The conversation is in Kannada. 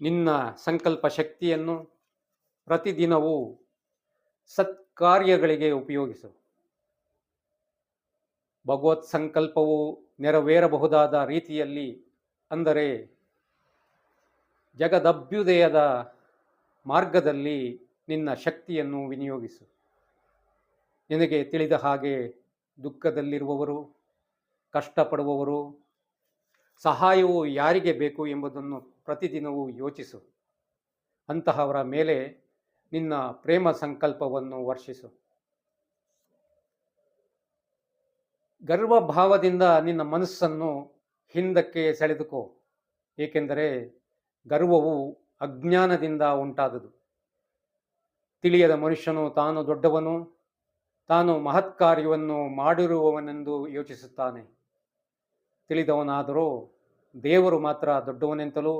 ನಿನ್ನ ಸಂಕಲ್ಪ ಶಕ್ತಿಯನ್ನು ಪ್ರತಿದಿನವೂ ಸತ್ಕಾರ್ಯಗಳಿಗೆ ಉಪಯೋಗಿಸು. ಭಗವತ್ ಸಂಕಲ್ಪವು ನೆರವೇರಬಹುದಾದ ರೀತಿಯಲ್ಲಿ ಅಂದರೆ ಜಗದಭ್ಯುದಯದ ಮಾರ್ಗದಲ್ಲಿ ನಿನ್ನ ಶಕ್ತಿಯನ್ನು ವಿನಿಯೋಗಿಸು. ನಿನಗೆ ತಿಳಿದ ಹಾಗೆ ದುಃಖದಲ್ಲಿರುವವರು, ಕಷ್ಟಪಡುವವರು, ಸಹಾಯವು ಯಾರಿಗೆ ಬೇಕು ಎಂಬುದನ್ನು ಪ್ರತಿದಿನವೂ ಯೋಚಿಸು. ಅಂತಹವರ ಮೇಲೆ ನಿನ್ನ ಪ್ರೇಮ ಸಂಕಲ್ಪವನ್ನು ವರ್ಷಿಸು. ಗರ್ವಭಾವದಿಂದ ನಿನ್ನ ಮನಸ್ಸನ್ನು ಹಿಂದಕ್ಕೆ ಸೆಳೆದುಕೋ, ಏಕೆಂದರೆ ಗರ್ವವು ಅಜ್ಞಾನದಿಂದ ಉಂಟಾದುದು. ತಿಳಿಯದ ಮನುಷ್ಯನು ತಾನು ದೊಡ್ಡವನು, ತಾನು ಮಹತ್ಕಾರ್ಯವನ್ನು ಮಾಡಿರುವವನೆಂದು ಯೋಚಿಸುತ್ತಾನೆ. ತಿಳಿದವನಾದರೂ ದೇವರು ಮಾತ್ರ ದೊಡ್ಡವನೆಂತಲೂ